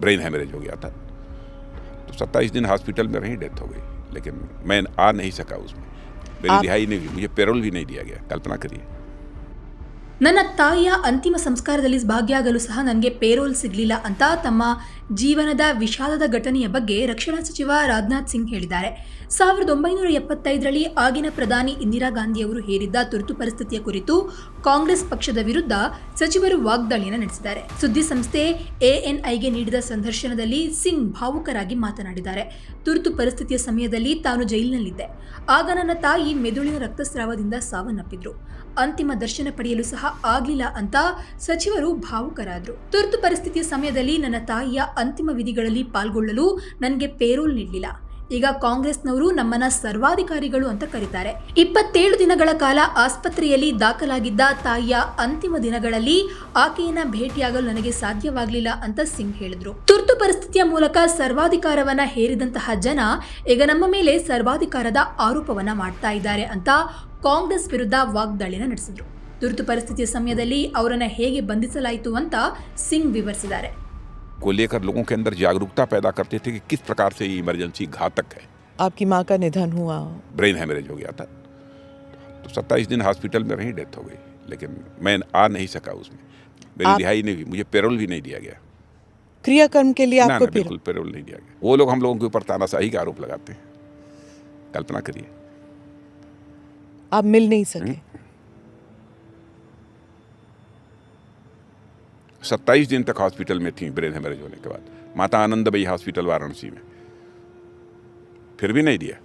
Brain haemorrhage हो गया था तो सत्ताईस दिन हॉस्पिटल में रही डेथ हो गई लेकिन मैं आ नहीं सका उसमें मेरी रिहाई नहीं हुई मुझे पेरोल भी नहीं दिया गया कल्पना करिए ನನ್ನ ತಾಯಿಯ ಅಂತಿಮ ಸಂಸ್ಕಾರದಲ್ಲಿ ಭಾಗಿಯಾಗಲು ಸಹ ನನಗೆ ಪೇರೋಲ್ ಸಿಗಲಿಲ್ಲ ಅಂತ ತಮ್ಮ ಜೀವನದ ವಿಷಾದದ ಘಟನೆಯ ಬಗ್ಗೆ ರಕ್ಷಣಾ ಸಚಿವ ರಾಜನಾಥ್ ಸಿಂಗ್ ಹೇಳಿದ್ದಾರೆ ಸಾವಿರದ ಒಂಬೈನೂರ ಎಪ್ಪತ್ತೈದರಲ್ಲಿ ಆಗಿನ ಪ್ರಧಾನಿ ಇಂದಿರಾ ಗಾಂಧಿಯವರು ಹೇರಿದ್ದ ತುರ್ತು ಪರಿಸ್ಥಿತಿಯ ಕುರಿತು ಕಾಂಗ್ರೆಸ್ ಪಕ್ಷದ ವಿರುದ್ಧ ಸಚಿವರು ವಾಗ್ದಾಳಿಯನ್ನು ನಡೆಸಿದ್ದಾರೆ ಸುದ್ದಿ ಸಂಸ್ಥೆ ಎಎನ್ಐಗೆ ನೀಡಿದ ಸಂದರ್ಶನದಲ್ಲಿ ಸಿಂಗ್ ಭಾವುಕರಾಗಿ ಮಾತನಾಡಿದ್ದಾರೆ ತುರ್ತು ಪರಿಸ್ಥಿತಿಯ ಸಮಯದಲ್ಲಿ ತಾನು ಜೈಲಿನಲ್ಲಿದ್ದೆ ಆಗ ನನ್ನ ತಾಯಿ ಮೆದುಳಿನ ರಕ್ತಸ್ರಾವದಿಂದ ಸಾವನ್ನಪ್ಪಿದ್ರು ಅಂತಿಮ ದರ್ಶನ ಪಡೆಯಲು ಸಹ ಆಗಲಿಲ್ಲ ಅಂತ ಸಚಿವರು ಭಾವುಕರಾದರು ತುರ್ತು ಪರಿಸ್ಥಿತಿಯ ಸಮಯದಲ್ಲಿ ನನ್ನ ತಾಯಿಯ ಅಂತಿಮ ವಿಧಿಗಳಲ್ಲಿ ಪಾಲ್ಗೊಳ್ಳಲು ನನಗೆ ಪೇರೋಲ್ ನೀಡಲಿಲ್ಲ ಈಗ ಕಾಂಗ್ರೆಸ್ನವರು ನಮ್ಮನ್ನ ಸರ್ವಾಧಿಕಾರಿಗಳು ಅಂತ ಕರೀತಾರೆ ಇಪ್ಪತ್ತೇಳು ದಿನಗಳ ಕಾಲ ಆಸ್ಪತ್ರೆಯಲ್ಲಿ ದಾಖಲಾಗಿದ್ದ ತಾಯಿಯ ಅಂತಿಮ ದಿನಗಳಲ್ಲಿ ಆಕೆಯನ್ನ ಭೇಟಿಯಾಗಲು ನನಗೆ ಸಾಧ್ಯವಾಗಲಿಲ್ಲ ಅಂತ ಸಿಂಗ್ ಹೇಳಿದ್ರು તુ પરિસ્થિતિ મૂલક સર્વાધિકારવના હેરીદંતહ જના ઇગ નમ્મેલે સર્વાધિકારદ આરૂપવના માટતા ઇદારે અંત કોંગ્રેસ વિરુદ્ધા વાગદળિના નડિસદ્રુ તુરત પરિસ્થિતિ સમ્યદલી ઓરના હેગે બંધિસલાયિતુ અંત સિંગ વિવરિસદારે કોલિયકર લોકો કે અંદર જાગ્રુતા પેદા કરતે થે કે કિસ પ્રકાર સે ઈ ઇમર્જન્સી ઘાતક હે આપકી માં કા નિધન હુઆ બ્રેન હેમેરેજ હો ગયા થા તો 27 દિન હોસ્પિટલ મે રહી ડેથ હો ગઈ લેકિન મે આ નહી સકા ઉસમે મેરી રિહાઈ નહી હુઈ મુજે પેરોલ ભી નહી દિયા ગયા क्रियाकर्म के लिए आपको बिल्कुल पेरोल नहीं दिया गया वो लोग हम लोगों के ऊपर तानाशाही का आरोप लगाते हैं कल्पना करिए आप मिल नहीं हम्म? सके सत्ताईस दिन तक हॉस्पिटल में थी ब्रेन हेमरेज होने के बाद माता आनंद भाई हॉस्पिटल वाराणसी में फिर भी नहीं दिया